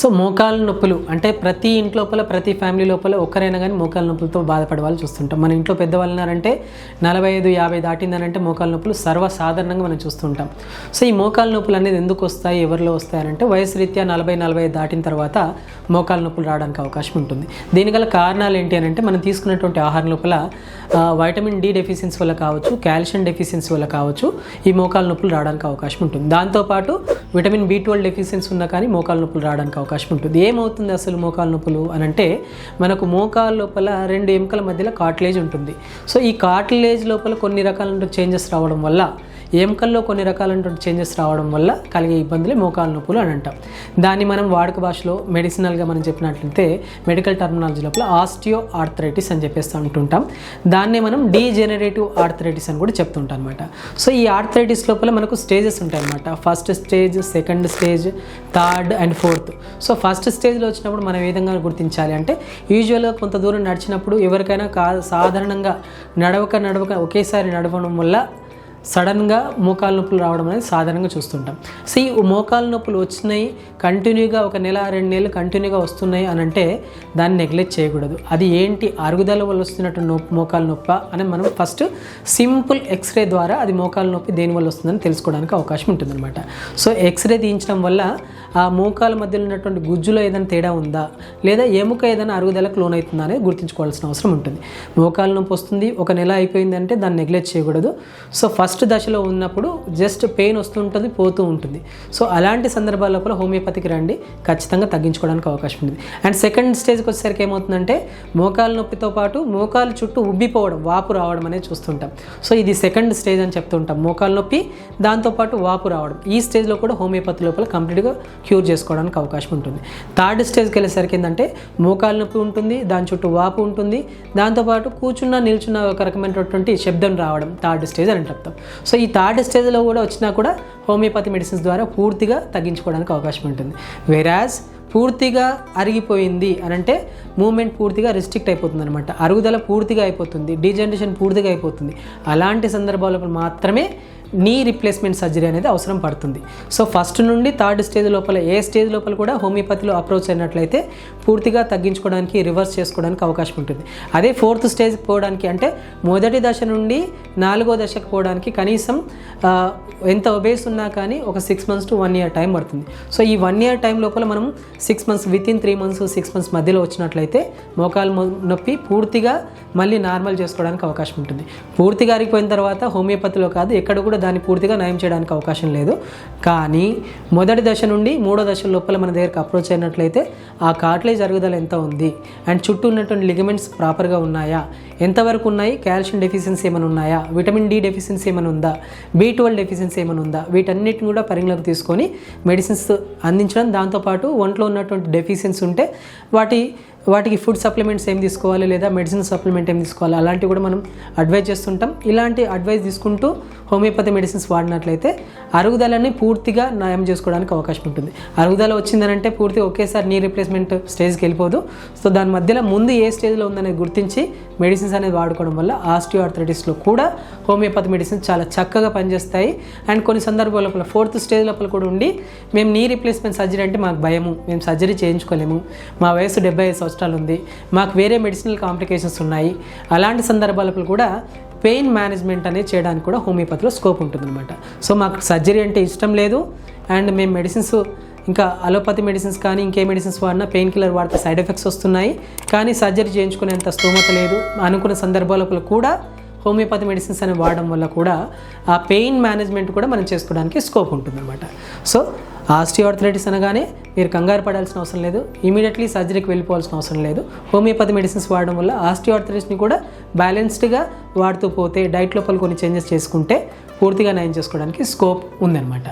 So మోకాలు నొప్పులు అంటే ప్రతి ఇంట్లోపల ప్రతి ఫ్యామిలీ లోపల ఒక్కరైనా కానీ మోకాలు నొప్పులతో బాధపడే వాళ్ళు చూస్తుంటాం. మన ఇంట్లో పెద్దవాళ్ళు ఉన్నారంటే నలభై ఐదు యాభై దాటిందనంటే మోకాలు నొప్పులు సర్వసాధారణంగా మనం చూస్తుంటాం. సో ఈ మోకాలు నొప్పులు అనేది ఎందుకు వస్తాయి ఎవరిలో వస్తాయనంటే వయసు రీత్యా నలభై నలభై ఐదు దాటిన తర్వాత మోకాలు నొప్పులు రావడానికి అవకాశం ఉంటుంది. దీనిగల కారణాలు ఏంటి అని అంటే మనం తీసుకున్నటువంటి ఆహారం లోపల వైటమిన్ డి డెఫిషియన్సీ వల్ల కావచ్చు కాల్షియం డెఫిషియన్సీ వల్ల కావచ్చు ఈ మోకాలు నొప్పులు రావడానికి అవకాశం ఉంటుంది. దాంతోపాటు విటమిన్ బి ట్వెల్వ్ డెఫిషియన్సీ ఉన్నా కానీ మోకాలు నొప్పులు రావడానికి అవకాశం ఉంటుంది. ఏమవుతుంది అసలు మోకాలు నొప్పులు అని అంటే మనకు మోకాలు లోపల రెండు ఎముకల మధ్యలో కాట్లేజ్ ఉంటుంది. సో ఈ కాట్లేజ్ లోపల కొన్ని రకాల చేంజెస్ రావడం వల్ల ఎముకల్లో కొన్ని రకాలైనటువంటి చేంజెస్ రావడం వల్ల కలిగే ఇబ్బందులే మోకాలు నొప్పులు అని అంటాం. దాన్ని మనం వాడుక భాషలో మెడిసినల్గా మనం చెప్పినట్లయితే మెడికల్ టర్మినాలజీ లోపల ఆస్టియో ఆర్థరైటిస్ అని చెప్పేస్తూ ఉంటుంటాం దాన్నే మనం డీజెనరేటివ్ ఆర్థరైటిస్ అని కూడా చెప్తుంటాం అనమాట సో ఈ ఆర్థరైటిస్ లోపల మనకు స్టేజెస్ ఉంటాయి అనమాట first stage second stage third and fourth. So first స్టేజ్లో వచ్చినప్పుడు మనం ఏ విధంగా గుర్తించాలి అంటే యూజువల్గా కొంత దూరం నడిచినప్పుడు ఎవరికైనా కా సాధారణంగా నడవక నడవక ఒకేసారి నడవడం వల్ల సడన్గా మోకాలు నొప్పులు రావడం అనేది సాధారణంగా చూస్తుంటాం. సో ఈ మోకాలు నొప్పులు వచ్చినాయి కంటిన్యూగా ఒక నెల రెండు నెలలు కంటిన్యూగా వస్తున్నాయి అని అంటే దాన్ని నెగ్లెక్ట్ చేయకూడదు. అది ఏంటి? అరుగుదల వల్ల వస్తున్నట్టు నొప్పి మోకాలు నొప్ప అని మనం ఫస్ట్ సింపుల్ ఎక్స్రే ద్వారా అది మోకాలు నొప్పి దేని వల్ల వస్తుందని తెలుసుకోవడానికి అవకాశం ఉంటుందన్నమాట. సో ఎక్స్రే తీయించడం వల్ల ఆ మోకాల మధ్యలో ఉన్నటువంటి గుజ్జులో ఏదైనా తేడా ఉందా? లేదా ఎముక ఏదైనా అరుగుదలకు లోన్ అవుతుందా అనేది గుర్తుంచుకోవాల్సిన అవసరం ఉంటుంది. మోకాలు నొప్పి వస్తుంది ఒక నెల అయిపోయిందంటే దాన్ని నెగ్లెక్ట్ చేయకూడదు. సో ఫస్ట్ ఫస్ట్ దశలో ఉన్నప్పుడు జస్ట్ పెయిన్ వస్తుంటుంది పోతూ ఉంటుంది. సో అలాంటి సందర్భాల లోపల హోమియోపతికి రండి. ఖచ్చితంగా తగ్గించుకోవడానికి అవకాశం ఉంది. అండ్ సెకండ్ స్టేజ్కి వచ్చేసరికి ఏమవుతుందంటే మోకాలు నొప్పితో పాటు మోకాలు చుట్టూ ఉబ్బిపోవడం వాపు రావడం అనేది చూస్తుంటాం. సో ఇది సెకండ్ స్టేజ్ అని చెప్తుంటాం మోకాలు నొప్పి దాంతోపాటు వాపు రావడం. ఈ స్టేజ్లో కూడా హోమియోపతి లోపల కంప్లీట్గా క్యూర్ చేసుకోవడానికి అవకాశం ఉంటుంది. థర్డ్ స్టేజ్కి వెళ్ళేసరికి ఏంటంటే మోకాలు నొప్పి ఉంటుంది దాని చుట్టూ వాపు ఉంటుంది. దాంతోపాటు కూర్చున్న నిల్చున్న ఒక రకమైనటువంటి శబ్దం రావడం థర్డ్ స్టేజ్ అని చెప్తాం సో ఈ థర్డ్ స్టేజ్లో కూడా వచ్చినా కూడా హోమియోపతి మెడిసిన్స్ ద్వారా పూర్తిగా తగ్గించుకోవడానికి అవకాశం ఉంటుంది. వెరాజ్ పూర్తిగా అరిగిపోయింది అని అంటే మూమెంట్ పూర్తిగా రిస్ట్రిక్ట్ అయిపోతుంది అనమాట అరుగుదల పూర్తిగా అయిపోతుంది. డీజనరేషన్ పూర్తిగా అయిపోతుంది. అలాంటి సందర్భాలలో మాత్రమే నీ రీప్లేస్మెంట్ సర్జరీ అనేది అవసరం పడుతుంది. సో ఫస్ట్ నుండి థర్డ్ స్టేజ్ లోపల ఏ స్టేజ్ లోపల కూడా హోమియోపతిలో అప్రోచ్ అయినట్లయితే పూర్తిగా తగ్గించుకోవడానికి రివర్స్ చేసుకోవడానికి అవకాశం ఉంటుంది. అదే ఫోర్త్ స్టేజ్ పోవడానికి అంటే మొదటి దశ నుండి నాలుగో దశకు పోవడానికి కనీసం ఎంత ఒబేస్ ఉన్నా కానీ ఒక six months to one year time పడుతుంది. సో ఈ వన్ ఇయర్ టైం లోపల మనం six months within three months six months మధ్యలో వచ్చినట్లయితే మోకాలు నొప్పి పూర్తిగా మళ్ళీ నార్మల్ చేసుకోవడానికి అవకాశం ఉంటుంది. పూర్తిగా అరిగిపోయిన తర్వాత హోమియోపతిలో కాదు ఎక్కడ కూడా దాన్ని పూర్తిగా నయం చేయడానికి అవకాశం లేదు. కానీ మొదటి దశ నుండి మూడో దశ లోపల మన దగ్గరకు అప్రోచ్ అయినట్లయితే ఆ కార్ట్లేజ్ అరుగుదల ఎంత ఉంది? అండ్ చుట్టూ ఉన్నటువంటి లిగమెంట్స్ ప్రాపర్గా ఉన్నాయా? ఎంతవరకు ఉన్నాయి? కాల్షియం డెఫిషియన్సీ ఏమైనా ఉన్నాయా? విటమిన్ డి డెఫిషియన్సీ ఏమైనా ఉందా? బి ట్వెల్వ్ డెఫిషియన్సీ ఏమైనా ఉందా? వీటన్నిటిని కూడా పరిగణలోకి తీసుకొని మెడిసిన్స్ అందించడం. దాంతోపాటు ఒంట్లో ఉన్నటువంటి డెఫిషియన్సీ ఉంటే వాటి వాటికి ఫుడ్ సప్లిమెంట్స్ ఏం తీసుకోవాలి లేదా మెడిసిన్ సప్లిమెంట్ ఏం తీసుకోవాలి? అలాంటివి కూడా మనం అడ్వైజ్ చేస్తుంటాం. ఇలాంటి అడ్వైజ్ తీసుకుంటూ హోమియోపతి మెడిసిన్స్ వాడినట్లయితే అరుగుదలని పూర్తిగా నయం చేసుకోవడానికి అవకాశం ఉంటుంది. అరుగుదల వచ్చిందనంటే పూర్తి ఒకేసారి నీ రిప్లేస్మెంట్ స్టేజ్కి వెళ్ళిపోదు. సో దాని మధ్యలో ముందు ఏ స్టేజ్లో ఉందనేది గుర్తించి మెడిసిన్స్ అనేది వాడుకోవడం వల్ల ఆస్టియో ఆర్థరైటిస్లో కూడా హోమియోపతి మెడిసిన్స్ చాలా చక్కగా పనిచేస్తాయి. అండ్ కొన్ని సందర్భాల లోపల ఫోర్త్ స్టేజ్ లోపల కూడా ఉండి మేము నీ రీప్లేస్మెంట్ సర్జరీ అంటే మాకు భయము. మేము సర్జరీ చేయించుకోలేము. మా వయసు డెబ్బై ఐదు కొలెస్ట్రాల్ ఉంది. మాకు వేరే మెడిసినల్ కాంప్లికేషన్స్ ఉన్నాయి. అలాంటి సందర్భాలకు కూడా పెయిన్ మేనేజ్మెంట్ అనేది చేయడానికి కూడా హోమియోపతిలో స్కోప్ ఉంటుందన్నమాట. సో మాకు సర్జరీ అంటే ఇష్టం లేదు. అండ్ మేము మెడిసిన్స్ ఇంకా అలోపతి మెడిసిన్స్ కానీ ఇంకే మెడిసిన్స్ వాడినా పెయిన్ కిల్లర్ వాడితే సైడ్ ఎఫెక్ట్స్ వస్తున్నాయి. కానీ సర్జరీ చేయించుకునేంత స్తోమత లేదు. అనుకున్న సందర్భాలలో కూడా హోమియోపతి మెడిసిన్స్ అని వాడడం వల్ల కూడా ఆ పెయిన్ మేనేజ్మెంట్ కూడా మనం చేసుకోవడానికి స్కోప్ ఉంటుందన్నమాట. సో ఆస్టియోఆర్థరైటిస్ అనగానే మీరు కంగారు పడాల్సిన అవసరం లేదు. ఇమీడియట్లీ సర్జరీకి వెళ్ళిపోవాల్సిన అవసరం లేదు. హోమియోపతి మెడిసిన్స్ వాడడం వల్ల ఆస్టియోఆర్థరైటిస్ని కూడా బ్యాలెన్స్డ్గా వాడుతూ పోతే డైట్ లోపల కొన్ని చేంజెస్ చేసుకుంటే పూర్తిగా నయం చేసుకోవడానికి స్కోప్ ఉందన్నమాట.